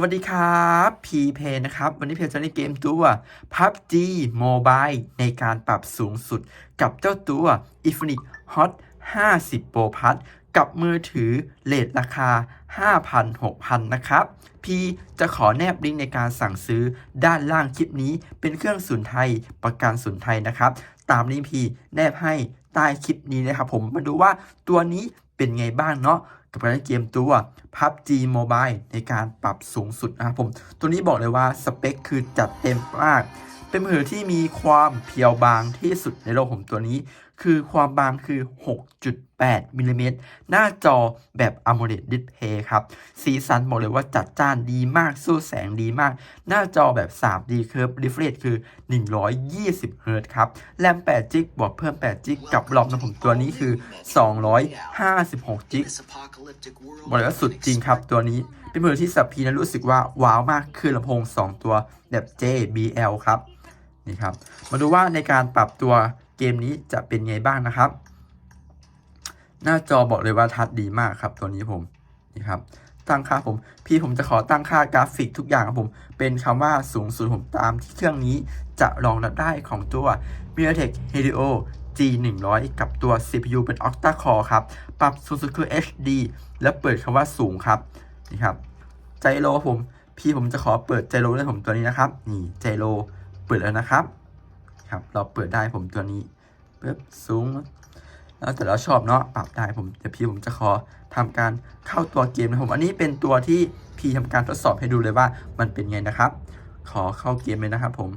วัสดีครับพีเพนะครับ วันนี้เพจจะเล่นเกมตัว PUBG Mobile ในการปรับสูงสุดกับเจ้าตัว Infinix Hot 50 Pro Plus กับมือถือเลทราคา 5,000-6,000 นะครับ พีจะขอแนบลิงก์ในการสั่งซื้อด้านล่างคลิปนี้เป็นเครื่องศูนไทยประกันศูนไทยนะครับ ตามนี้พีแนบให้ใต้คลิปนี้นะครับผมมาดูว่าตัวนี้เป็นไงบ้างเนาะ กับการเล่นเกมตัว PUBG Mobile ในการปรับสูงสุดนะครับผม ตัวนี้บอกเลยว่าสเปคคือจัดเต็มมาก เป็นมือถือที่มีความเพียวบางที่สุดในโลกผมตัวนี้ คือความบางคือ 8มิลลิเมตรหน้าจอแบบ AMOLED Display ครับ สีสันบอกเลยว่าจัดจ้านดีมาก สู้แสงดีมาก หน้าจอแบบ 3D Curve Refresh คือ 120 Hz ครับ แรม8 g b บวกเพิ่ม8 g b กับรอมนะผมตัวนี้คือ 256 g b บอกเลยว่าสุดจริงครับตัวนี้เป็นมือที่สับพีนั้นรู้สึกว่าว้าวมากคือลำโพง 2 ตัวแบบ JBL ครับนี่ครับ มาดูว่าในการปรับตัวเกมนี้จะเป็นไงบ้างนะครับ หน้าจอบอกเลยว่าทัดดีมากครับตัวนี้ผมนี่ครับตั้งค่าผม พี่ผมจะขอตั้งค่ากราฟิกทุกอย่างครับผม เป็นคำว่าสูงสุดผมตามที่เครื่องนี้จะรองรับได้ของตัว MediaTek Helio G100 กับตัว CPU เป็น Octa Core ครับ ปรับสูงสุดคือ HD และเปิดคำว่าสูงครับ นี่ครับไจโรผม พี่ผมจะขอเปิดไจโรให้ผมตัวนี้นะครับ นี่ไจโรเปิดแล้วนะครับ ครับ เราเปิดได้ผมตัวนี้เปิดสูง แล้วแต่เราชอบเนาะปรับได้ผมเดี๋ยวพี่ผมจะขอทำการเข้าตัวเกมนะผมอันนี้เป็นตัวที่พี่ทำการทดสอบให้ดูเลยว่ามันเป็นไงนะครับ ขอเข้าเกมเลยนะครับผม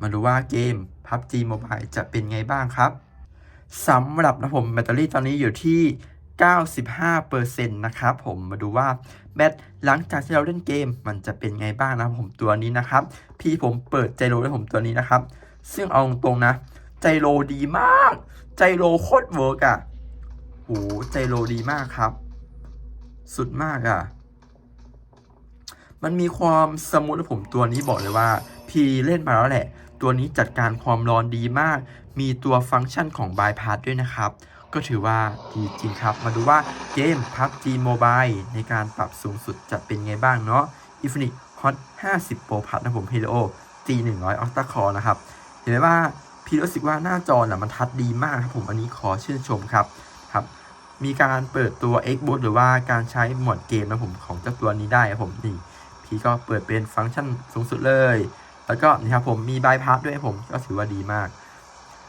มาดูว่าเกม PUBG Mobile จะเป็นไงบ้างครับสำหรับนะผมแบตเตอรี่ตอนนี้อยู่ที่95%นะครับผมมาดูว่าแบตหลังจากที่เราเล่นเกมมันจะเป็นไงบ้างนะผมตัวนี้นะครับ พี่ผมเปิดไจโรให้ผมตัวนี้นะครับ ซึ่งเอาตรงนะ ไจโรดีมากไจโรโคตรเวิร์กอะโหไจโรดีมากครับ สุดมากอะ มันมีความสมูทนะผมตัวนี้บอกเลยว่า พีเล่นมาแล้วแหละ ตัวนี้จัดการความร้อนดีมาก มีตัวฟังก์ชันของบายพาสด้วยนะครับ ก็ถือว่าดีจริงครับ มาดูว่าเกม PUBG Mobile ในการปรับสูงสุดจะเป็นไงบ้างเนาะ Infinix Hot 50 Pro Plus นะผม Helio G100 Octa Core นะครับ เห็นไหมว่า พี่รู้สึกว่าหน้าจอน่ะมันทัดดีมากครับผมอันนี้ขอชื่นชมครับครับ มีการเปิดตัว Xbox หรือว่าการใช้โหมดเกมนะผมของเจ้าตัวนี้ได้ครับผมนี่ พี่ก็เปิดเป็นฟังก์ชันสูงสุดเลย แล้วก็นี่ครับผมมีบายพาสด้วยผมก็ถือว่าดีมาก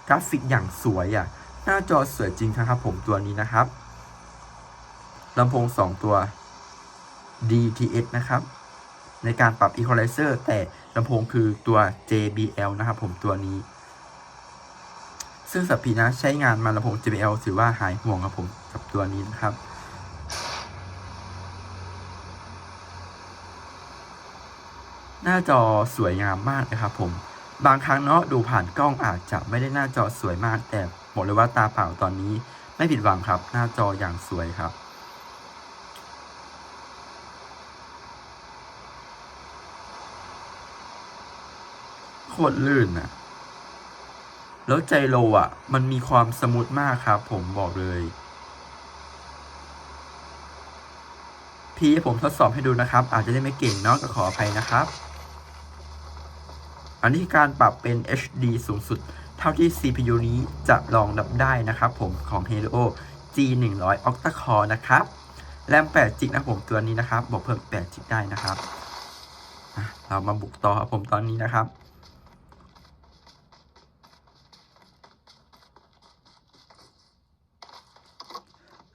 กราฟิกอย่างสวยอะหน้าจอสวยจริงครับผมตัวนี้นะครับลำโพง 2 ตัว DTS นะครับในการปรับ Equalizer แต่ลำโพงคือตัว JBL นะครับผมตัวนี้ ซึ่งสับพีนะใช้งานมาลำโพง JBL ถือว่าหายห่วงครับผมกับตัวนี้นะครับ หน้าจอสวยงามมากนะครับผม บางครั้งเนาะดูผ่านกล้องอาจจะไม่ได้หน้าจอสวยมาก แต่บอกเลยว่าตาเปล่าตอนนี้ไม่ผิดหวังครับ หน้าจออย่างสวยครับโคตรลื่นอะ แล้วใจโลอะ มันมีความสมูทมากครับ ผมบอกเลย พี่ผมทดสอบให้ดูนะครับ อาจจะได้ไม่เก่งเนาะก็ขออภัยนะครับ อันนี้การปรับเป็น HD สูงสุด เท่าที่ CPU นี้จะรองรับได้นะครับผมของ Helio G100 Octa Core นะครับแรม8 g b นะผมตัวนี้นะครับ บอกเพิ่ม8 g b ได้นะครับ เรามาบุกต่อครับผมตอนนี้นะครับ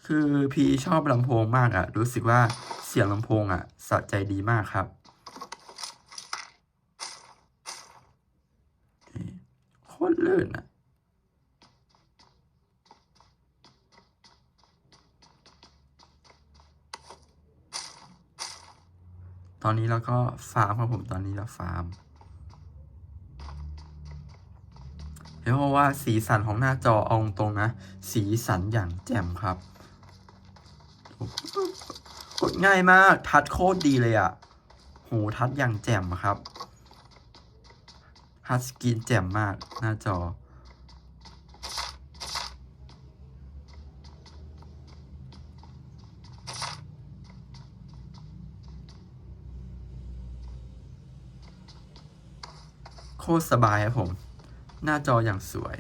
คือพี่ชอบลำโพงมากอะรู้สึกว่าเสียงลำโพงอะสะใจดีมากครับ โคตรลื่นอะตอนนี้เราก็ฟาร์มครับผมตอนนี้เราฟาร์มเพราะว่าสีสันของหน้าจอเอาตรงนะ สีสันอย่างแจ่มครับ กดง่ายมาก ทัดโคตรดีเลยอะ่ะ โห ทัดอย่างแจ่มครับ ทัดสกินแจ่มมาก หน้าจอ โคตรสบายครับผม หน้าจออย่างสวย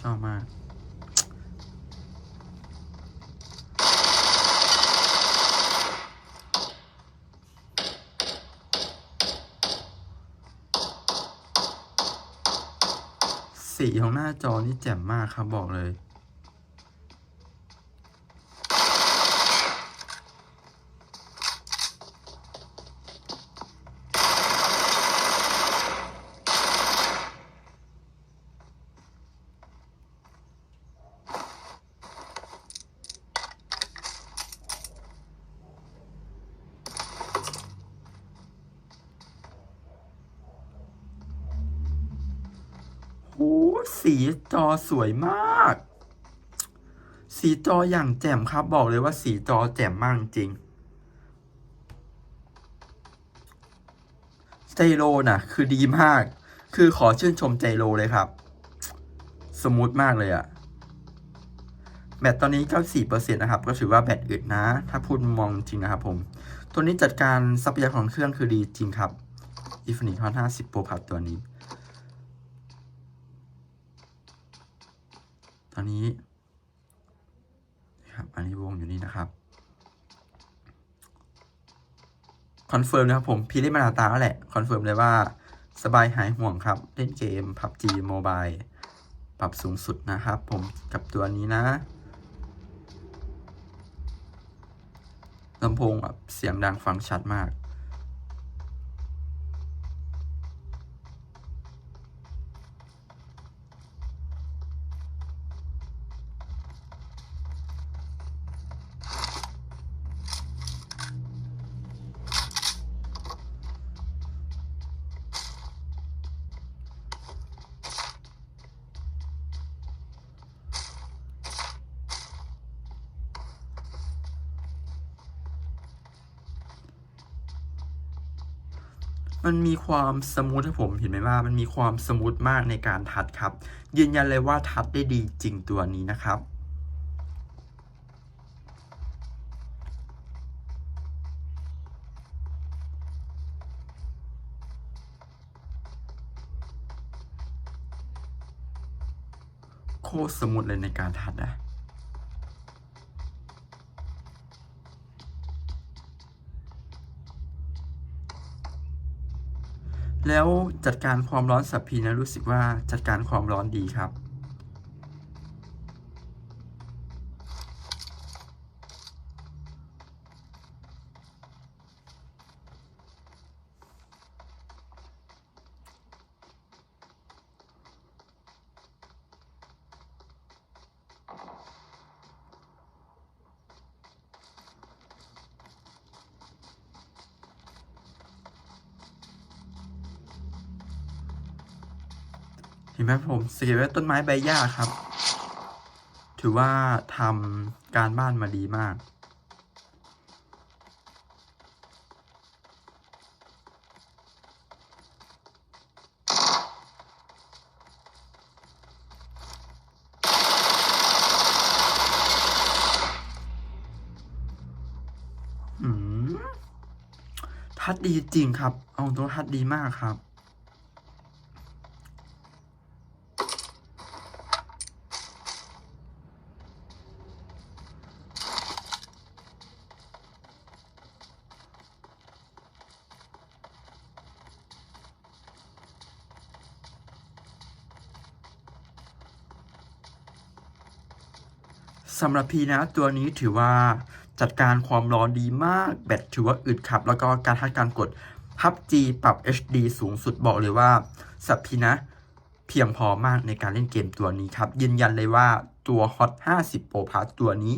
ชอบมาก สีของหน้าจอนี่แจ่มมากครับบอกเลย อ้สีจอสวยมาก สีจออย่างแจ่มครับ บอกเลยว่าสีจอแจ่มมากจริงใจโรน่ะ คือดีมาก คือขอชื่นชมใจโรเลยครับ สมูทมากเลยอะแบตตอนนี้ 94%นะครับ ก็ถือว่าแบตอึดนะ ถ้าพูดมองจริงนะครับผม ตัวนี้จัดการทรัพยากรของเครื่องคือดีจริงครับ Infinix Hot 50 Pro Plus ตัวนี้ ตอนนี้นะครับ อันนี้วงอยู่นี่นะครับ คอนเฟิร์มนะครับผม พี่เล่นมานาตาแล้วแหละ คอนเฟิร์มเลยว่าสบายหายห่วงครับ เล่นเกม PUBG Mobile ปรับสูงสุดนะครับ ผมกับตัวนี้นะลำโพงแบบเสียงดังฟังชัดมาก มันมีความสมูทให้ผมเห็นไหมว่ามันมีความสมูทมากในการทัดครับ ยืนยันเลยว่าทัดได้ดีจริงตัวนี้นะครับโคตรสมูทเลยในการทัดอะ แล้วจัดการความร้อนสับพีนะรู้สึกว่าจัดการความร้อนดีครับ เห็นไหมผม สังเกตว่าต้นไม้ใบหญ้าครับ ถือว่าทำการบ้านมาดีมาก ทัดดีจริงครับ เอาตัวทัดดีมากครับ สำหรับพีนะตัวนี้ถือว่าจัดการความร้อนดีมาก แบตถือว่าอึดขับ แล้วก็การทัดการกดพับจีปรับ HD สูงสุดบอกเลยว่าสับพีนะ เพียงพอมากในการเล่นเกมตัวนี้ครับ ยืนยันเลยว่าตัว Hot 50 Pro Plus ตัวนี้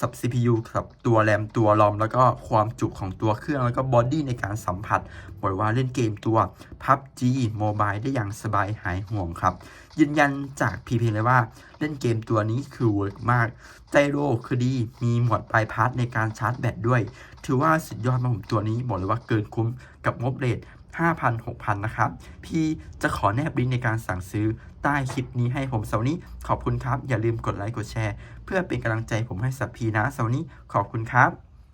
สับ CPU กับตัวแรมตัวรอม แล้วก็ความจุของตัวเครื่องแล้วก็บอดี้ในการสัมผัสบอกเลยว่าเล่นเกมตัว PUBG Mobile ได้อย่างสบายหายห่วงครับ ยืนยันจากพีเพเลยว่า เล่นเกมตัวนี้คือเวิร์กมาก ใจโรคือดี มีหมวดปลายพาร์ทในการชาร์จแบตด้วย ถือว่าสุดยอดมากผมตัวนี้บอกเลยว่าเกินคุ้มกับงบเรท 5,000 6,000 นะครับ พี่จะขอแนบลิงก์ในการสั่งซื้อใต้คลิปนี้ให้ผมสาร์นี้ ขอบคุณครับ อย่าลืมกดไลค์กดแชร์ เพื่อเป็นกำลังใจผมให้สับพีนะสำหรับวันนี้ขอบคุณครับ